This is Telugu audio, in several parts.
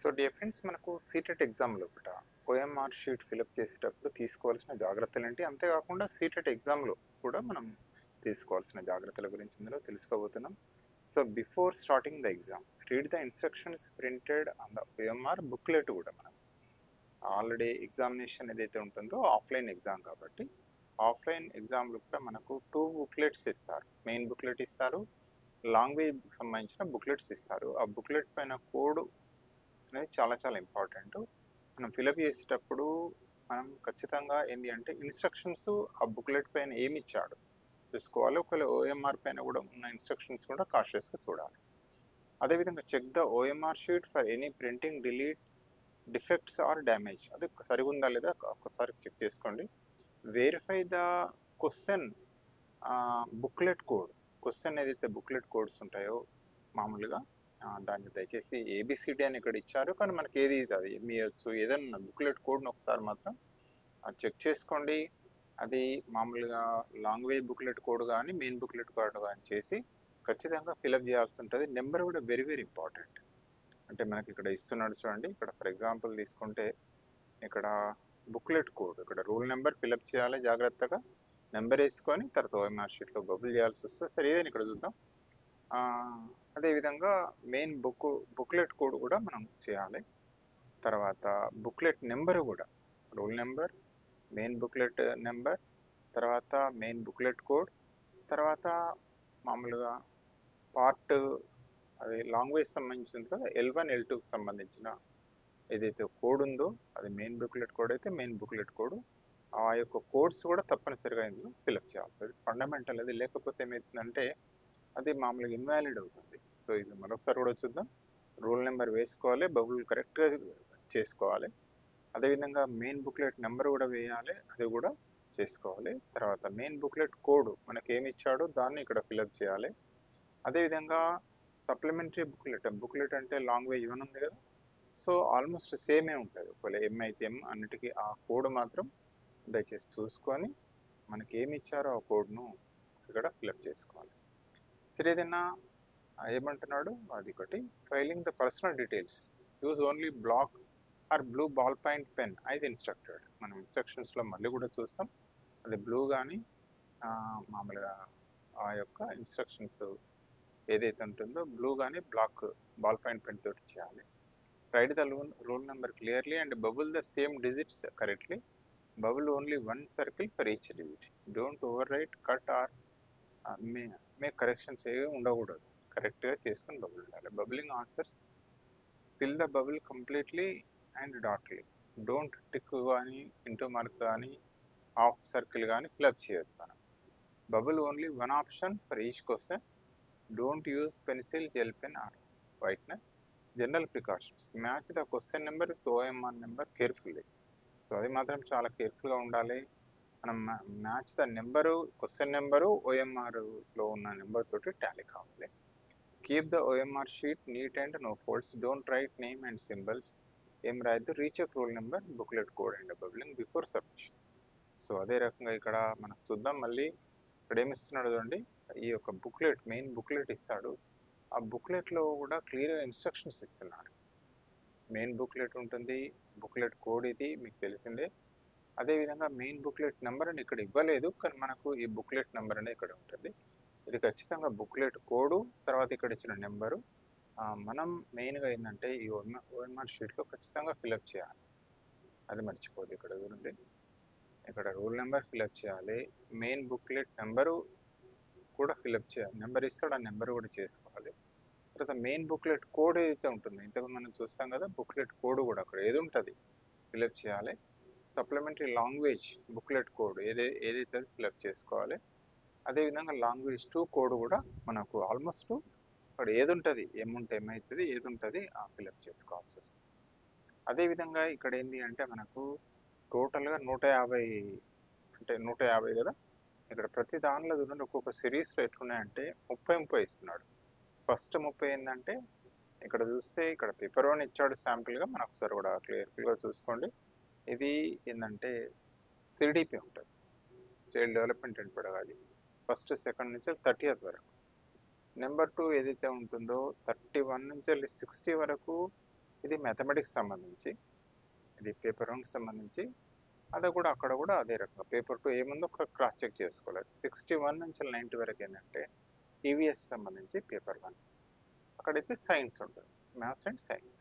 సో డియర్ ఫ్రెండ్స్ మనకు సీటెట్ ఎగ్జామ్లో ఒకట ఓఎంఆర్ షీట్ ఫిలప్ చేసేటప్పుడు తీసుకోవాల్సిన జాగ్రత్తలు ఏంటి? అంతేకాకుండా సీటెట్ ఎగ్జామ్లో కూడా మనం తీసుకోవాల్సిన జాగ్రత్తల గురించి ఇందులో తెలుసుకోబోతున్నాం. So before starting the exam read the instructions printed on the OMR booklet కూడా మనం. ఆల్రెడీ ఎగ్జామినేషన్ ఏదైతే ఉంటుందో ఆఫ్లైన్ ఎగ్జామ్ కాబట్టి ఆఫ్లైన్ ఎగ్జామ్లో కూడా మనకు టూ బుక్లెట్స్ ఇస్తారు. మెయిన్ బుక్లెట్ ఇస్తారు లాంగ్వేజ్ సంబంధించిన బుక్లెట్స్ ఇస్తారు. ఆ బుక్లెట్ పైన కోడ్ అనేది చాలా చాలా ఇంపార్టెంట్ మనం ఫిలప్ చేసేటప్పుడు మనం ఖచ్చితంగా ఏంటి అంటే ఇన్స్ట్రక్షన్స్ ఆ బుక్లెట్ పైన ఏమి ఇచ్చాడు? చూసుకోవాలి. ఒకవేళ ఓఎంఆర్ పైన కూడా ఉన్న ఇన్స్ట్రక్షన్స్ కూడా కాషియస్గా చూడాలి. అదేవిధంగా check the OMR sheet for any printing delete defects or damage అది సరిగా ఉందా లేదా? ఒక్కసారి చెక్ చేసుకోండి. Verify the question booklet code question ఏదైతే బుక్లెట్ కోడ్స్ ఉంటాయో మామూలుగా దాన్ని దయచేసి ఏబిసిడి అని ఇక్కడ ఇచ్చారు. కానీ మనకి ఏది అది మీ ఏదైనా బుక్లెట్ కోడ్ని ఒకసారి మాత్రం చెక్ చేసుకోండి. అది మామూలుగా లాంగ్వేజ్ బుక్లెట్ కోడ్ కానీ మెయిన్ బుక్లెట్ కోడ్ కానీ చేసి ఖచ్చితంగా ఫిలప్ చేయాల్సి ఉంటుంది నెంబర్ కూడా వెరీ వెరీ ఇంపార్టెంట్. అంటే మనకి ఇక్కడ ఇస్తున్నాడు చూడండి. ఇక్కడ ఫర్ ఎగ్జాంపుల్ తీసుకుంటే ఇక్కడ బుక్లెట్ కోడ్ ఇక్కడ రూల్ నెంబర్ ఫిలప్ చేయాలి జాగ్రత్తగా. నెంబర్ వేసుకొని తర్వాత ఓఎంఆర్ షీట్లో బబుల్ చేయాల్సి వస్తుంది సరే ఏదైనా ఇక్కడ చూద్దాం. అదేవిధంగా మెయిన్ బుక్ బుక్లెట్ కోడ్ కూడా మనం చేయాలి. తర్వాత బుక్లెట్ నెంబర్ కూడా roll number main booklet number తర్వాత మెయిన్ బుక్లెట్ కోడ్ తర్వాత మామూలుగా పార్ట్ అది లాంగ్వేజ్ సంబంధించింది కదా ఎల్ వన్ ఎల్ టూకి సంబంధించిన ఏదైతే కోడ్ ఉందో అది మెయిన్ బుక్లెట్ కోడ్ అయితే మెయిన్ బుక్లెట్ కోడ్ ఆ యొక్క కోడ్స్ కూడా తప్పనిసరిగా ఇందులో ఫిలప్ చేయాల్సి అది ఫండమెంటల్ అది లేకపోతే ఏమవుతుందంటే అది మామూలుగా ఇన్వాలిడ్ అవుతుంది. సో ఇది మరొకసారి కూడా చూద్దాం. రూల్ నెంబర్ వేసుకోవాలి బబుల్ కరెక్ట్గా చేసుకోవాలి. అదేవిధంగా మెయిన్ బుక్లెట్ నెంబర్ కూడా వేయాలి అది కూడా చేసుకోవాలి. తర్వాత మెయిన్ బుక్లెట్ కోడ్ మనకి ఏమి ఇచ్చాడో దాన్ని ఇక్కడ ఫిలప్ చేయాలి. అదేవిధంగా సప్లిమెంటరీ బుక్లెట్ బుక్లెట్ అంటే లాంగ్వేజ్ ఇవన్నీ ఉంది కదా. సో ఆల్మోస్ట్ సేమే ఉంటుంది. ఒకవేళ ఎం అయితే ఎం అన్నిటికీ ఆ కోడ్ మాత్రం దయచేసి చూసుకొని మనకి ఏమి ఇచ్చారో ఆ కోడ్ను ఇక్కడ ఫిలప్ చేసుకోవాలి. సరే ఏమంటున్నాడు? అది ఒకటి. Filling the personal details use only black or blue ball point pen as instructed మనం ఇన్స్ట్రక్షన్స్లో మళ్ళీ కూడా చూస్తాం. అది బ్లూ కానీ మామూలుగా ఆ యొక్క ఇన్స్ట్రక్షన్స్ ఏదైతే ఉంటుందో బ్లూ కానీ బ్లాక్ బాల్ పాయింట్ పెన్ తోటి చేయాలి. Write the roll roll number clearly and bubble the same digits correctly bubble only one circle for each digit don't overwrite cut or make make corrections ఏవి ఉండకూడదు. కరెక్ట్గా చేసుకుని బబుల్ ఉండాలి. Bubbling answers fill the bubble completely and darkly. Don't tick కానీ ఇంటూ మార్క్ కానీ హాఫ్ సర్కిల్ కానీ ఫిల్అప్ చేయొద్దు మనం. Bubble only one option for each question. Don't use pencil gel pen or. Whitener general precautions. Match the question number with OMR number carefully. So అది మాత్రం చాలా కేర్ఫుల్గా ఉండాలి. మనం match the number question number ఓఎంఆర్లో ఉన్న నెంబర్ తోటి టాలీ కావాలి. Keep the OMR sheet neat and no folds don't write name and symbols. ఏం రాయద్దు. Recheck roll number booklet code and bubbling before submission. So అదే రకంగా ఇక్కడ మనం చూద్దాం. మళ్ళీ ఇక్కడ ఏమిస్తున్నాడు చూడండి. ఈ యొక్క బుక్లెట్ మెయిన్ బుక్లెట్ ఇస్తాడు. ఆ బుక్లెట్లో కూడా క్లియర్గా ఇన్స్ట్రక్షన్స్ ఇస్తున్నాడు. మెయిన్ బుక్లెట్ ఉంటుంది. బుక్లెట్ కోడ్ ఇది మీకు తెలిసిందే. అదేవిధంగా మెయిన్ బుక్లెట్ నెంబర్ అని ఇక్కడ ఇవ్వలేదు. కానీ మనకు ఈ బుక్లెట్ నెంబర్ అనేది ఇక్కడ ఉంటుంది. ఇది ఖచ్చితంగా బుక్లెట్ కోడు తర్వాత ఇక్కడ ఇచ్చిన నెంబరు మనం మెయిన్గా ఏంటంటే ఈ ఓఎన్ఆర్ షీట్లో ఖచ్చితంగా ఫిలప్ చేయాలి. అది మర్చిపోదు ఇక్కడ చూడండి. ఇక్కడ రూల్ నెంబర్ ఫిలప్ చేయాలి. మెయిన్ బుక్లెట్ నెంబరు కూడా ఫిలప్ చేయాలి. నెంబర్ ఇస్తాడు ఆ నెంబర్ కూడా చేసుకోవాలి. తర్వాత మెయిన్ బుక్లెట్ కోడ్ ఏదైతే ఉంటుందో ఇంతకు మనం చూస్తాం కదా బుక్లెట్ కోడ్ కూడా అక్కడ ఏది ఉంటుంది? ఫిలప్ చేయాలి. సప్లిమెంటరీ లాంగ్వేజ్ బుక్లెట్ కోడ్ ఏదే ఏదైతే ఫిలప్ చేసుకోవాలి అదేవిధంగా లాంగ్వేజ్ టూ కోడ్ కూడా మనకు ఆల్మోస్ట్ అక్కడ ఏది ఉంటుంది ఏముంటే ఏమవుతుంది ఏది ఉంటుంది ఆ ఫిలప్ చేసుకోవాల్సి వస్తుంది. అదేవిధంగా ఇక్కడ ఏంటి అంటే మనకు టోటల్గా నూట యాభై అంటే నూట యాభై కదా? ఇక్కడ ప్రతి దానిలో చూడండి ఒక్కొక్క సిరీస్లో ఎట్లున్నాయంటే ముప్పై ముప్పై ఇస్తున్నాడు. ఫస్ట్ ముప్పై ఏంటంటే ఇక్కడ చూస్తే ఇక్కడ పేపర్ వన్ ఇచ్చాడు శాంపిల్గా మనకు ఒకసారి కూడా క్లియర్ఫుల్గా చూసుకోండి. ఇది ఏంటంటే సిడిపి ఉంటుంది. Child development and pedagogy first second నుంచి థర్టీయత్ వరకు. నెంబర్ టూ ఏదైతే ఉంటుందో థర్టీ వన్ నుంచి సిక్స్టీ వరకు ఇది మ్యాథమెటిక్స్ సంబంధించి ఇది పేపర్ వన్కి సంబంధించి అది కూడా అక్కడ కూడా అదే రకంగా. పేపర్ టూ ఏముందో ఒక క్రాస్ చెక్ చేసుకోవాలి. సిక్స్టీ వన్ నుంచి నైంటీ వరకు ఏంటంటే ఈవీఎస్ సంబంధించి పేపర్ వన్. అక్కడైతే సైన్స్ ఉంటుంది. Maths and science.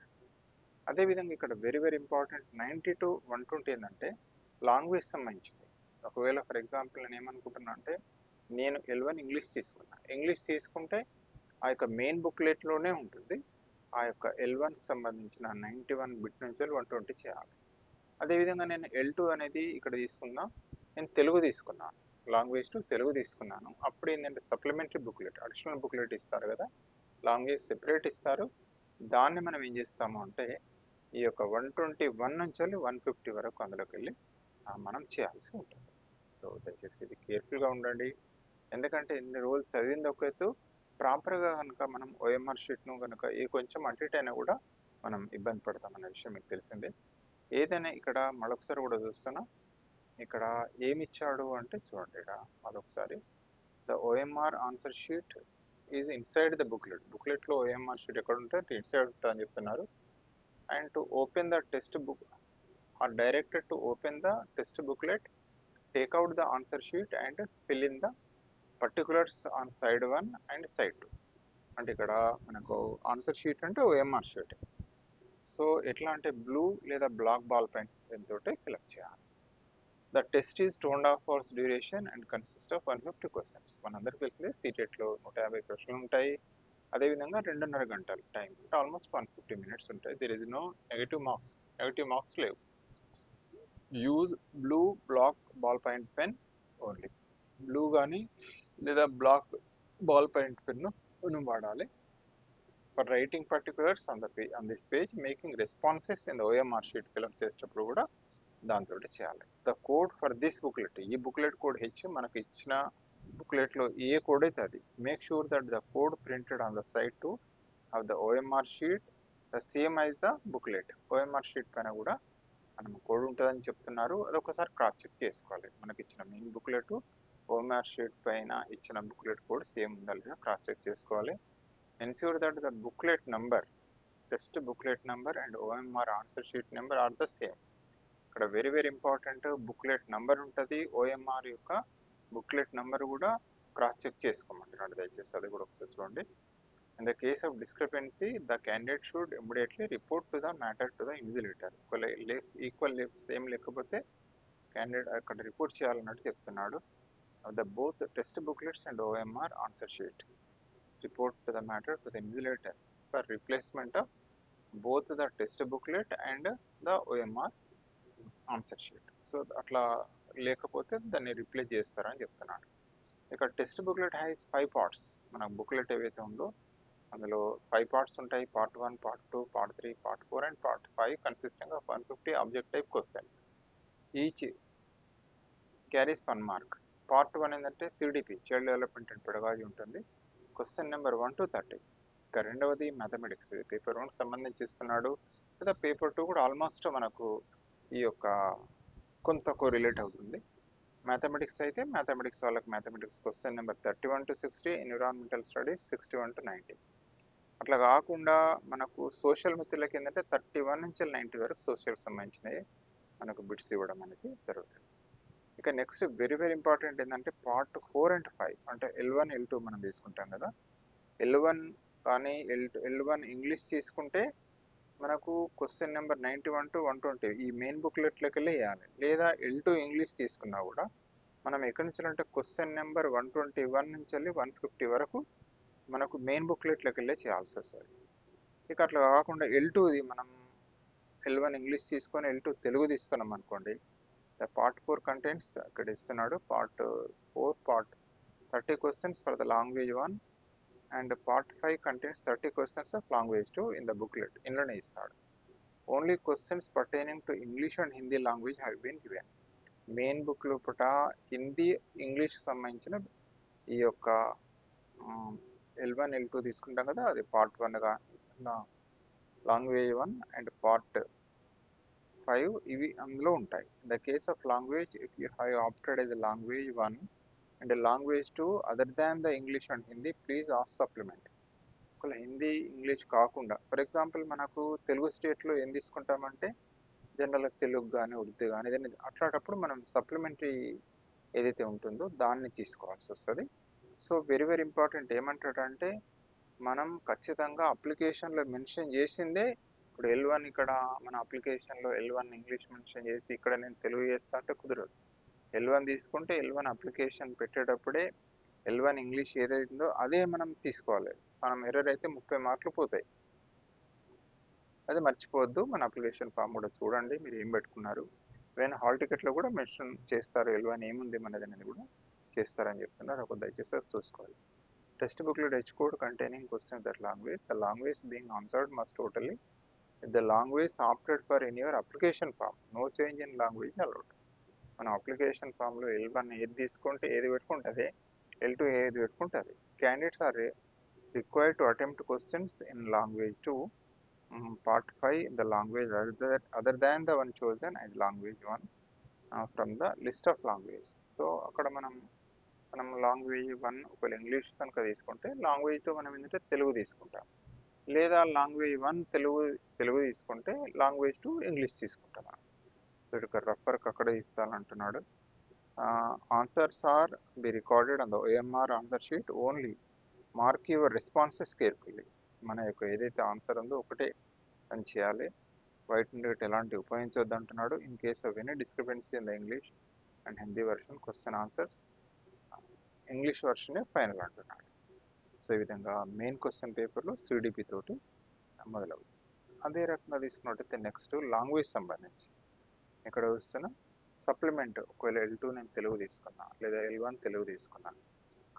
అదేవిధంగా ఇక్కడ very very important ninety to one twenty ఏంటంటే లాంగ్వేజ్ సంబంధించింది. ఒకవేళ ఫర్ ఎగ్జాంపుల్ నేను ఏమనుకుంటున్నా అంటే నేను ఎల్వన్ ఇంగ్లీష్ తీసుకున్నా. ఇంగ్లీష్ తీసుకుంటే ఆ యొక్క మెయిన్ బుక్లెట్లోనే ఉంటుంది. ఆ యొక్క ఎల్వన్కి సంబంధించిన నైంటీ వన్ బిట్ నుంచి వన్ ట్వంటీ చేయాలి. అదేవిధంగా నేను ఎల్ టూ అనేది ఇక్కడ తీసుకున్నా నేను తెలుగు తీసుకున్నాను లాంగ్వేజ్ టు తెలుగు తీసుకున్నాను. అప్పుడు ఏంటంటే సప్లిమెంటరీ బుక్లెట్ అడిషనల్ బుక్లెట్ ఇస్తారు కదా. లాంగ్వేజ్ సెపరేట్ ఇస్తారు. దాన్ని మనం ఏం చేస్తాము అంటే ఈ యొక్క వన్ ట్వంటీ వన్ నుంచి వెళ్ళి వన్ ఫిఫ్టీ వరకు అందులోకి వెళ్ళి మనం చేయాల్సి ఉంటుంది. సో దయచేసి ఇది కేర్ఫుల్గా ఉండండి. ఎందుకంటే ఇన్ని రోజులు చదివింది ఒక ఎత్తు ప్రాపర్గా కనుక మనం ఓఎంఆర్ షీట్ను కనుక ఏ కొంచెం అటు అయినా కూడా మనం ఇబ్బంది పడతాం విషయం మీకు తెలిసిందే. ఏదైనా ఇక్కడ మరొకసారి కూడా చూస్తున్నా ఇక్కడ ఏమి ఇచ్చాడు అంటే చూడండి ఇక్కడ మరొకసారి. The OMR answer sheet is inside the booklet. బుక్లెట్లో OMR sheet ఎక్కడ ఉంటే ఇన్సైడ్ ఉంటుంది అని చెప్తున్నారు and to open the text book or directed to open the text booklet take out the answer sheet and fill in the particulars on side one and side two అంటే ఇక్కడ మనకు ఆన్సర్ షీట్ అంటే ఓఎంఆర్ షీట్ సో ఎట్లా అంటే బ్లూ లేదా బ్లాక్ బాల్ పెన్ పెన్ తోటి ఫిలప్ చేయాలి. The test is two and half hours duration and consist of one fifty questions మనందరికీ తెలిసిందే సీటెట్లో నూట యాభై ప్రశ్నలు ఉంటాయి. అదేవిధంగా రెండున్నర గంటలు టైం అంటే ఆల్మోస్ట్ వన్ ఫిఫ్టీ మినిట్స్ ఉంటాయి. There is no negative marks negative marks లేవు. Use blue black ball point pen only blue కానీ లేదా బ్లాక్ బాల్ పాయింట్ పెన్ను మనం వాడాలి. For writing particulars on the page on this page making responses in OMR sheet fill up చేసేటప్పుడు కూడా దాంతో చేయాలి. The code for this booklet ఈ బుక్లెట్ కోడ్ హెచ్ మనకు ఇచ్చిన బుక్లెట్లో ఏ కోడ్ అయితే అది make sure that the code printed on the side two of the OMR sheet the same as the booklet OMR sheet పైన కూడా మనం కోడ్ ఉంటుందని చెప్తున్నారు. అది ఒకసారి క్రాస్ చెక్ చేసుకోవాలి. మనకి ఇచ్చిన మెయిన్ బుక్లెట్ ఓఎంఆర్ షీట్ పైన ఇచ్చిన బుక్లెట్ కోడ్ సేమ్ ఉందా లేదా క్రాస్ చెక్ చేసుకోవాలి. Ensure that the booklet number test booklet number and OMR answer sheet number are the same ఇక్కడ very very important booklet number ఉంటుంది. ఓఎంఆర్ యొక్క బుక్లెట్ నెంబర్ కూడా క్రాస్ చెక్ చేసుకోమంటున్నాడు దయచేసి అది కూడా ఒకసారి చూడండి. In the case of discrepancy the candidate should immediately report to the matter to the invigilator లెఫ్స్ equal same లేకపోతే క్యాండిడేట్ అక్కడ రిపోర్ట్ చేయాలన్నట్టు చెప్తున్నాడు. The both test booklets and OMR answer sheet report to the matter to the invigilator for replacement of both the test booklet and the OMR answer sheet so అట్లా లేకపోతే దాన్ని రిప్లేస్ చేస్తారని చెప్తున్నాడు. ఇక్కడ text booklet has five parts. మన బుక్లెట్ ఏవైతే ఉందో అందులో ఫైవ్ పార్ట్స్ ఉంటాయి. Part one part two part three part four and part five consisting of one fifty object type questions. Each carries one mark. Part one ఏంటంటే CDP child development and pedagogy ఉంటుంది. Question number one to thirty. ఇక రెండవది మ్యాథమెటిక్స్. ఇది పేపర్ వన్కి సంబంధించి ఇస్తున్నాడు. లేదా పేపర్ టూ కూడా ఆల్మోస్ట్ మనకు ఈ యొక్క కొంత రిలేట్ అవుతుంది. మ్యాథమెటిక్స్ అయితే మ్యాథమెటిక్స్ వాళ్ళకి mathematics question number thirty one to sixty environmental studies sixty one to ninety అట్లా కాకుండా మనకు సోషల్ మిత్రులకి ఏంటంటే థర్టీ వన్ నుంచి నైంటీ వరకు సోషల్కి సంబంధించినవి మనకు బిట్స్ ఇవ్వడం అనేది జరుగుతుంది. ఇక నెక్స్ట్ వెరీ వెరీ ఇంపార్టెంట్ ఏంటంటే పార్ట్ ఫోర్ అండ్ ఫైవ్ అంటే ఎల్ వన్ ఎల్ టూ మనం తీసుకుంటాం కదా. ఎల్ వన్ కానీ ఎల్ ఎల్ వన్ ఇంగ్లీష్ తీసుకుంటే మనకు question number ninety one to one twenty ఈ మెయిన్ బుక్లెట్లోకి వెళ్ళి వేయాలి. లేదా ఎల్ టూ ఇంగ్లీష్ తీసుకున్నా కూడా మనం ఎక్కడి నుంచి అంటే question number one twenty one నుంచి వెళ్ళి వన్ ఫిఫ్టీ వరకు మనకు మెయిన్ బుక్లెట్లోకి వెళ్ళే చేయాల్సి వస్తుంది. ఇక అట్లా కాకుండా ఎల్ టూది మనం ఎల్ వన్ ఇంగ్లీష్ తీసుకొని ఎల్ టూ తెలుగు తీసుకున్నాం అనుకోండి పార్ట్ ఫోర్ కంటెంట్స్ అక్కడ ఇస్తున్నాడు. Part four part thirty questions for the language one and part five contents thirty questions of language two in the booklet ఇందులోనే ఇస్తాడు. Only questions pertaining to English and Hindi language have been given main book లోపల హిందీ ఇంగ్లీష్ సంబంధించిన ఈ యొక్క ఎల్ వన్ ఎల్ టూ తీసుకుంటాం కదా అది పార్ట్ వన్గా language one and part five ఇవి అందులో ఉంటాయి. The case of language if you have opted as language one and language two other than the English and Hindi please ask supplement. ఒకవేళ హిందీ ఇంగ్లీష్ కాకుండా ఫర్ ఎగ్జాంపుల్ మనకు తెలుగు స్టేట్లో ఏం తీసుకుంటామంటే జనరల్గా తెలుగు కానీ ఉర్దూ కానీ ఏదైనా అట్లాంటప్పుడు మనం సప్లిమెంటరీ ఏదైతే ఉంటుందో దాన్ని తీసుకోవాల్సి వస్తుంది. సో వెరీ వెరీ ఇంపార్టెంట్ ఏమంటాడంటే మనం ఖచ్చితంగా అప్లికేషన్లో మెన్షన్ చేసిందే ఇప్పుడు ఎల్ వన్ ఇక్కడ మన అప్లికేషన్లో ఎల్ వన్ ఇంగ్లీష్ మెన్షన్ చేసి ఇక్కడ నేను తెలుగు చేస్తా అంటే కుదరదు. ఎల్ వన్ తీసుకుంటే ఎల్ వన్ అప్లికేషన్ పెట్టేటప్పుడే ఎల్ వన్ ఇంగ్లీష్ ఏదైతుందో అదే మనం తీసుకోవాలి. మనం ఎర్రర్ అయితే ముప్పై మార్కులు పోతాయి. అది మర్చిపోవద్దు. మన అప్లికేషన్ ఫామ్ కూడా చూడండి. మీరు ఏం పెట్టుకున్నారు? ఈవెన్ హాల్ టికెట్లో కూడా మెన్షన్ చేస్తారు ఎల్వన్ ఏముంది మనది అనేది కూడా చేస్తారని చెప్తున్నారు. ఒక దయచేసి అది చూసుకోవాలి. టెక్స్ట్ బుక్లో H code containing question that language the language being answered must totally the language opted for in your application form no change in language allowed మన అప్లికేషన్ ఫామ్లో ఎల్ వన్ ఏది తీసుకుంటే ఏది పెట్టుకుంటుంది ఎల్ టూ ఏది పెట్టుకుంటుంది. Candidates are required to attempt questions in language two part five the language other other than the one chosen as language one from the list of language so అక్కడ మనం మనం లాంగ్వేజ్ వన్ ఒకవేళ ఇంగ్లీష్ కనుక తీసుకుంటే లాంగ్వేజ్ టూ మనం ఏంటంటే తెలుగు తీసుకుంటాం. లేదా లాంగ్వేజ్ వన్ తెలుగు తెలుగు తీసుకుంటే లాంగ్వేజ్ టూ ఇంగ్లీష్ తీసుకుంటాం మనం. సో ఇక్కడ రెఫర్కి అక్కడే ఇస్తానంటున్నాడు answers are be recorded on the OMR answer sheet only mark your responses carefully. మన యొక్క ఏదైతే ఆన్సర్ ఉందో ఒకటే అని చేయాలి. వైట్ అండ్ ఎలాంటి ఉపయోగించవద్దు అంటున్నాడు in case of any discrepancy in the English and Hindi version question answers English వర్షనే final అంటున్నాడు. సో ఈ విధంగా మెయిన్ క్వశ్చన్ పేపర్లో సిడిపి తోటి మొదలవుతుంది. అదే రకంగా తీసుకున్నట్టయితే నెక్స్ట్ లాంగ్వేజ్ సంబంధించి. ఇక్కడ చూస్తున్నా? సప్లిమెంట్ ఒకవేళ ఎల్ టూ నేను తెలుగు తీసుకున్నా లేదా ఎల్ వన్ తెలుగు తీసుకున్నా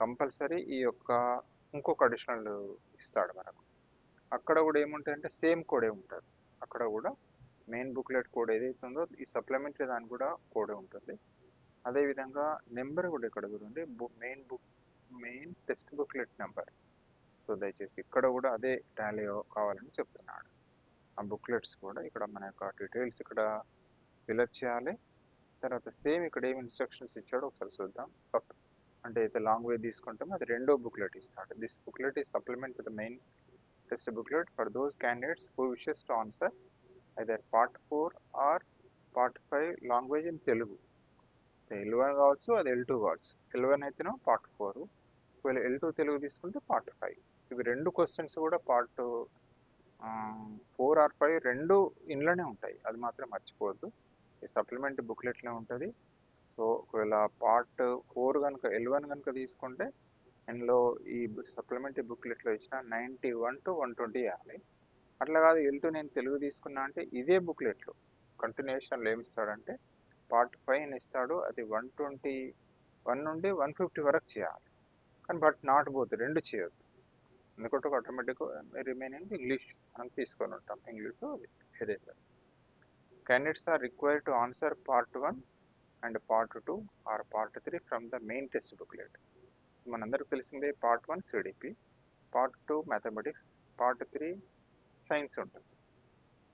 కంపల్సరీ ఈ యొక్క ఇంకొక అడిషనల్ ఇస్తాడు మనకు. అక్కడ కూడా ఏముంటాయంటే సేమ్ కోడే ఉంటుంది. అక్కడ కూడా మెయిన్ బుక్లెట్ కోడ్ ఏదైతే ఉందో ఈ సప్లిమెంటరీ దానికి కూడా కోడే ఉంటుంది. అదేవిధంగా నెంబర్ కూడా ఇక్కడ కూడా ఉంది main book main text booklet number so దయచేసి ఇక్కడ కూడా అదే టాలీ కావాలని చెప్తున్నాడు. ఆ బుక్లెట్స్ కూడా ఇక్కడ మన యొక్క డీటెయిల్స్ ఇక్కడ ఫిలప్ చేయాలి. తర్వాత సేమ్ ఇక్కడ ఏం ఇన్స్ట్రక్షన్స్ ఇచ్చాడో ఒకసారి చూద్దాం. ఫస్ట్ అంటే అయితే లాంగ్వేజ్ తీసుకుంటామో అది రెండో బుక్లెట్ ఇస్తాడు. దిస్ బుక్లెట్ ఈ supplement the main test booklet for those candidates who wishes to answer either part four or part five language in Telugu L one కావచ్చు అది ఎల్ టూ కావచ్చు. ఎల్ వన్ అయితేనో పార్ట్ ఫోర్ ఒకవేళ ఎల్ టూ తెలుగు తీసుకుంటే పార్ట్ ఫైవ్ ఇవి రెండు క్వశ్చన్స్ కూడా పార్ట్ ఫోర్ ఆర్ ఫైవ్ రెండు ఇండ్లోనే ఉంటాయి. అది మాత్రం మర్చిపోవద్దు. ఈ సప్లిమెంట్ బుక్లెట్లో ఉంటుంది. సో ఒకవేళ పార్ట్ ఫోర్ కనుక ఎలవన్ కనుక తీసుకుంటే అందులో ఈ సప్లిమెంటరీ బుక్లెట్లో ఇచ్చిన ninety one to one twenty ఇవ్వాలి. అట్లా కాదు ఎల్ టూ నేను తెలుగు తీసుకున్నా అంటే ఇదే బుక్లెట్లో కంటిన్యూషన్లో ఏమి ఇస్తాడంటే పార్ట్ ఫైవ్ ఇస్తాడు అది వన్ ట్వంటీ వన్ నుండి వన్ ఫిఫ్టీ వరకు చేయాలి. కానీ బట్ నాట్ బోత్ రెండు చేయొద్దు. ఎందుకంటే ఆటోమేటిక్గా రిమైనింగ్ ఇంగ్లీష్ మనం తీసుకొని ఉంటాం. ఇంగ్లీష్ ఏదైతే candidates are uh, required to answer part 1 and part 2 or part 3 from the main test booklet. మనందరికి తెలిసిందే part one CDP part two mathematics part three science ఉంటుంది.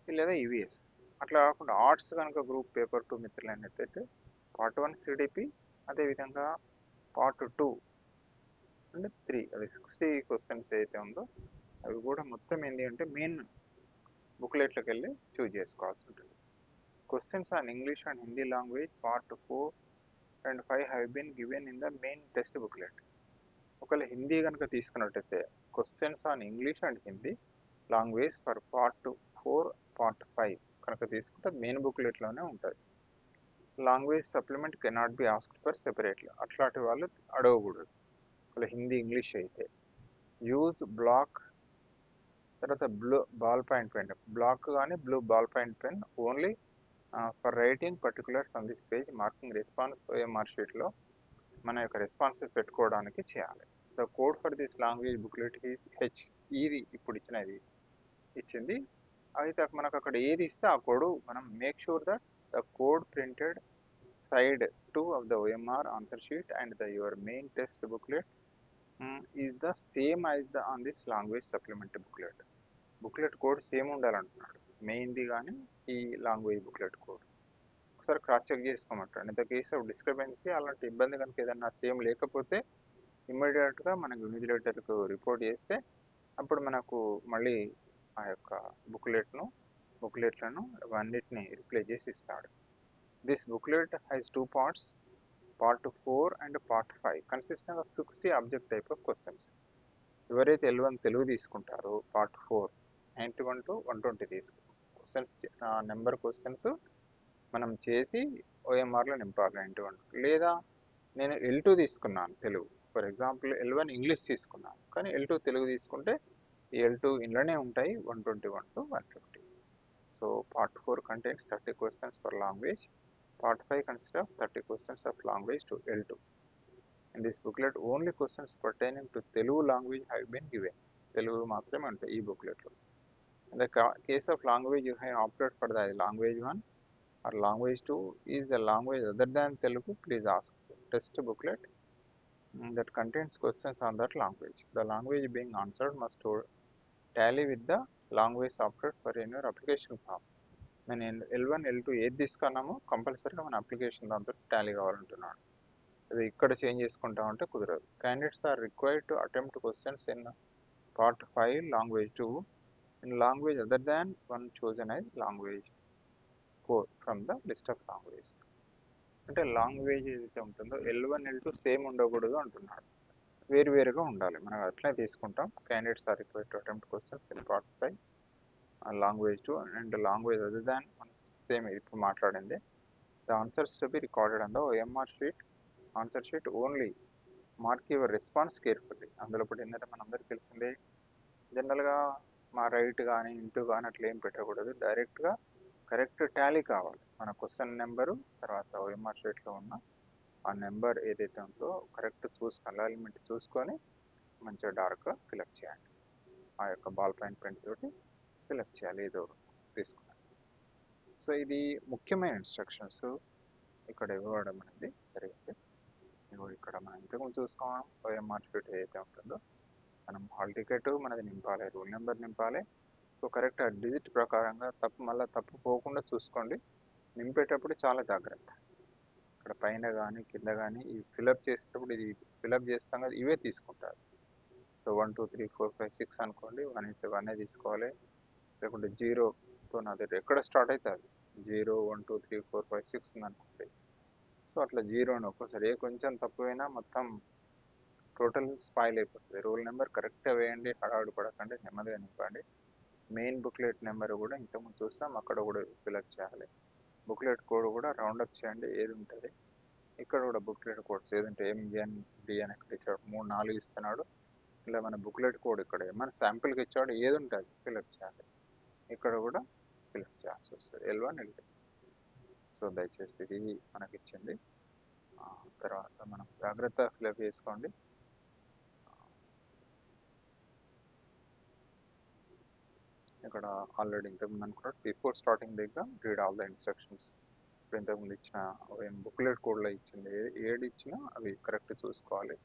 లేదా ఈవీఎస్ అట్లా కాకుండా ఆర్ట్స్ కనుక గ్రూప్ పేపర్ టూ మిత్రులు అయితే పార్ట్ వన్ సిడిపి అదేవిధంగా పార్ట్ టూ అంటే త్రీ అది సిక్స్టీ క్వశ్చన్స్ అయితే ఉందో అవి కూడా మొత్తం ఏంటి అంటే మెయిన్ బుక్లెట్లోకి వెళ్ళి చూజ్ చేసుకోవాల్సి ఉంటుంది. Questions on English and Hindi language part 4 and 5 have been given in the main test booklet ఒకవేళ హిందీ కనుక తీసుకున్నట్టయితే questions on English and Hindi language for part four part five కనుక తీసుకుంటే మెయిన్ బుక్లెట్లోనే ఉంటుంది. Language supplement cannot be asked for separately అట్లాంటి వాళ్ళు అడగకూడదు. ఒకవేళ హిందీ ఇంగ్లీష్ అయితే. యూజ్ బ్లాక్ తర్వాత blue ball point pen black కానీ blue ball point pen only for writing particulars on this page marking response OMR షీట్లో మన యొక్క రెస్పాన్సెస్ పెట్టుకోవడానికి చేయాలి. The code for this language booklet is H ఇది ఇప్పుడు ఇచ్చినది ఇచ్చింది. అయితే మనకు అక్కడ ఏది ఇస్తే ఆ కోడ్ మనం make sure that the code printed side two of the OMR answer sheet and the your main test booklet is the same as the on this language supplementary booklet booklet code same ఉండాలంటున్నాడు. మెయిన్ది కానీ ఈ లాంగ్వేజ్ బుక్లెట్ కోడ్. ఒకసారి cross check చేసుకోమంటాడు in the case of discrepancy అలాంటి ఇబ్బంది కనుక ఏదన్నా సేమ్ లేకపోతే ఇమ్మీడియట్గా మనకు ఇన్విజిలేటర్కు రిపోర్ట్ చేస్తే అప్పుడు మనకు మళ్ళీ ఆ యొక్క బుక్లెట్ను బుక్లెట్లను అన్నిటిని రిప్లేస్ చేసి ఇస్తాడు. This booklet has two parts part four and part five. Consistent of sixty object type of questions. ఎవరైతే ఎల్వన్ తెలుగు తీసుకుంటారో part four ninety one to one twenty తీసుకు క్వశ్చన్స్ నెంబర్ క్వశ్చన్స్ మనం చేసి ఓఎంఆర్లో నింపాలి నైంటీ వన్. లేదా నేను ఎల్ టూ తీసుకున్నాను Telugu. For example L one English తీసుకున్నాను. కానీ ఎల్ టూ తెలుగు తీసుకుంటే ఈ ఎల్ టూ ఇంట్లోనే ఉంటాయి one twenty one to one fifty so part four contents thirty questions for language part five consider thirty questions of language two L two in this booklet only questions pertaining to Telugu language have been given Telugu మాత్రమే ఉంటాయి ఈ బుక్లెట్లో In the case of language, you have opted for the language one or language 2 is the language other than Telugu, please ask. Test booklet mm, that contains questions on that language. The language being answered must tally with the language opted for in your application form. నేను ఎల్ వన్ ఎల్ టూ ఏది తీసుకున్నామో కంపల్సరీగా మన అప్లికేషన్ దాంతో టాలీ కావాలంటున్నాడు అది ఇక్కడ చేంజ్ చేసుకుంటామంటే కుదరదు candidates are required to attempt questions in part five language two in language other than one chosen I language code from the list of language అంటే లాంగ్వేజ్ ఏదైతే ఉంటుందో L one L two same ఉండకూడదు అంటున్నాడు. వేరు వేరుగా ఉండాలి. మనం అట్లనే తీసుకుంటాం. Candidates are require to attempt questions in part by language two and language other than same ఇప్పుడు మాట్లాడింది. The answers to be recorded and OMR sheet answer sheet only mark your response carefully అందులో ఇప్పుడు ఏంటంటే మనందరికీ తెలిసిందే. జనరల్గా మా రైట్ కానీ ఇంటూ కానీ అట్లా ఏం పెట్టకూడదు. డైరెక్ట్గా కరెక్ట్ టాలీ కావాలి. మన క్వశ్చన్ నెంబరు తర్వాత ఓఎంఆర్ షీట్లో ఉన్న ఆ నెంబర్ ఏదైతే ఉందో కరెక్ట్ చూసుకొని అలైన్మెంట్ చూసుకొని మంచిగా డార్క్గా ఫిలప్ చేయండి. ఆ యొక్క బాల్ పాయింట్ పెయింట్ తోటి ఫిలప్ చేయాలి. ఏదో తీసుకుని సో ఇది ముఖ్యమైన ఇన్స్ట్రక్షన్స్. ఇక్కడ ఇవ్వడం అనేది జరిగింది. ఇక్కడ మనం ఇంతకుముందు చూసుకోవాలి ఓఎంఆర్ షీట్ ఏదైతే ఉంటుందో మనం హాల్ టికెట్ మనది నింపాలి రూల్ నెంబర్ నింపాలి. సో కరెక్ట్ ఆ డిజిట్ ప్రకారంగా తప్పు మళ్ళీ తప్పు పోకుండా చూసుకోండి. నింపేటప్పుడు చాలా జాగ్రత్త. ఇక్కడ పైన కానీ కింద కానీ ఈ ఫిలప్ చేసేటప్పుడు ఇది ఫిలప్ చేస్తాం కదా ఇవే తీసుకుంటారు. So one two three four five six అనుకోండి వన్ అయితే వన్ తీసుకోవాలి. లేకుంటే జీరోతో నాది ఎక్కడ స్టార్ట్ అవుతుంది zero one two three four five six అనుకోండి సో అట్లా జీరోని ఒక్కోసారి ఏ కొంచెం తక్కువైనా మొత్తం టోటల్ స్పాయిల్ అయిపోతుంది. రోల్ నెంబర్ కరెక్ట్గా వేయండి హడావుడి పడకండి నెమ్మదిగా నింపండి. మెయిన్ బుక్లెట్ నెంబర్ కూడా ఇంతకుముందు చూస్తాం అక్కడ కూడా ఫిలప్ చేయాలి. బుక్లెట్ కోడ్ కూడా రౌండప్ చేయండి ఏది ఉంటుంది. ఇక్కడ కూడా బుక్లెట్ కోడ్స్ ఏదంటే ఉంటే ఎంజిఎన్ డిఎన్ ఇక్కడ ఇచ్చాడు మూడు నాలుగు ఇస్తున్నాడు. ఇలా మన బుక్లెట్ కోడ్ ఇక్కడ మన శాంపిల్కి ఇచ్చాడు ఏది ఉంటుంది ఫిలప్ చేయాలి. ఇక్కడ కూడా ఫిలప్ చేయాల్సి వస్తుంది. ఎల్ వన్ ఎల్ సో దయచేసి ఇది మనకి ఇచ్చింది తర్వాత మనం జాగ్రత్త ఫిలప్ చేసుకోండి. ఇక్కడ ఆల్రెడీ ఇంతకుముందు అనుకున్నాడు before starting the exam read all the instructions ఇప్పుడు ఇంతకుముందు ఇచ్చిన ఏం బుక్లెట్ కోడ్లో ఇచ్చింది ఏడు ఏది ఇచ్చినా అవి కరెక్ట్ చూసుకోవాలి.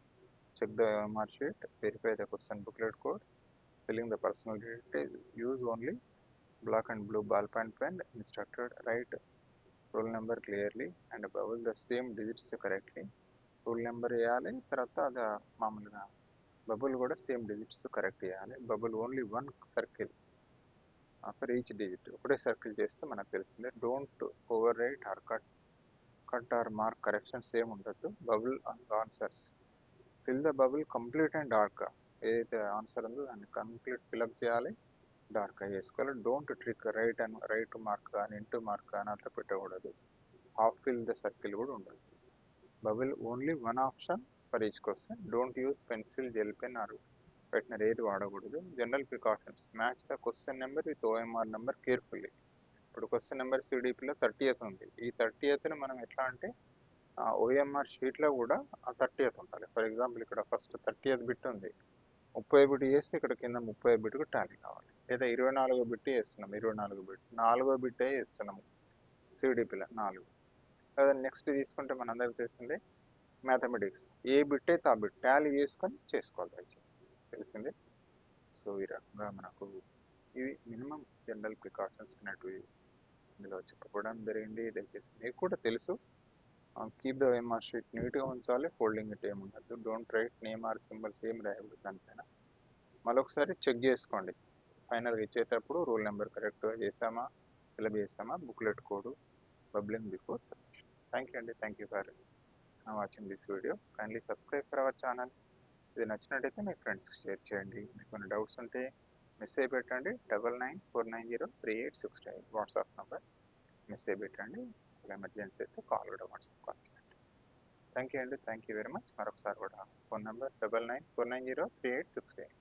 Check the MR sheet verify the question booklet code filling the personal detail use only black and blue ball point pen instructed write roll number clearly and bubble the same digits correctly roll number వేయాలి తర్వాత అది మామూలుగా బబుల్ కూడా సేమ్ డిజిట్స్ కరెక్ట్ చేయాలి bubble only one circle for each digit ఒకటే సర్కిల్ చేస్తే మనకు తెలిసిందే don't overwrite or cut cut or mark corrections ఏమి ఉండదు. Bubble and answers fill the bubble complete and dark ఏదైతే ఆన్సర్ ఉందో దాన్ని కంప్లీట్ ఫిలప్ చేయాలి. డార్క్ చేసుకోవాలి. Don't tick right and right mark కానీ ఇంటూ మార్క్ కానీ అట్లా పెట్టకూడదు. హాఫ్ ఫిల్ ద సర్కిల్ కూడా ఉండదు. Bubble only one option for each question don't use pencil gel pen or పెట్టినారు ఏది వాడకూడదు. General precautions. Match the question number with OMR number carefully. ఇప్పుడు క్వశ్చన్ నెంబర్ సిడిపిలో థర్టీ ఎయిత్ ఉంది. ఈ థర్టీ ఎత్ని మనం ఎట్లా అంటే ఓఎంఆర్ షీట్లో కూడా ఆ థర్టీ ఉండాలి. ఫర్ ఎగ్జాంపుల్ ఇక్కడ ఫస్ట్ థర్టీ ఎత్ బిట్ ఉంది. ముప్పై బిట్ చేస్తే ఇక్కడ కింద ముప్పై బిట్కు టాలీ కావాలి. లేదా ఇరవై నాలుగో బిట్ వేస్తున్నాం ఇరవై నాలుగు బిట్. నాలుగో బిట్టే వేస్తున్నాము సిడిపిలో నాలుగు. లేదా నెక్స్ట్ తీసుకుంటే మనందరికీ తెలిసిందే మ్యాథమెటిక్స్. ఏ బిట్ అయితే ఆ బిట్. టాలీ చేసుకొని చేసుకోవాలి దయచేసి. తెలిసిందే. సో ఈ రకంగా మనకు ఇవి మినిమం జనరల్ ప్రికాషన్స్ అనేటివి ఇందులో చెప్పుకోవడం జరిగింది. దయచేసి మీకు కూడా తెలుసు. కీప్ ద ఎంఆర్ షీట్ నీట్గా ఉంచాలి. ఫోల్డింగ్ ఇట్ ఏముండదు don't write name or symbols ఏం రాయకూడదు దానిపైన. మరొకసారి చెక్ చేసుకోండి. ఫైనల్గా ఇచ్చేటప్పుడు రూల్ నెంబర్ కరెక్ట్గా చేసామా ఫిలప్ చేసామా booklet code bubbling before submission thank you అండి. Thank you for watching this video kindly subscribe for our channel ఇది నచ్చినట్టయితే మీ ఫ్రెండ్స్కి షేర్ చేయండి. మీకు కొన్ని డౌట్స్ ఉంటే మెసేజ్ పెట్టండి. Double nine four nine zero three eight six five WhatsApp number message పెట్టండి. ఎమర్జెన్సీ అయితే కాల్ కూడా వాట్సాప్ కాల్ చేయండి. థ్యాంక్ యూ అండి. Thank you very much. మరొకసారి కూడా. Phone number double nine four nine zero three eight six five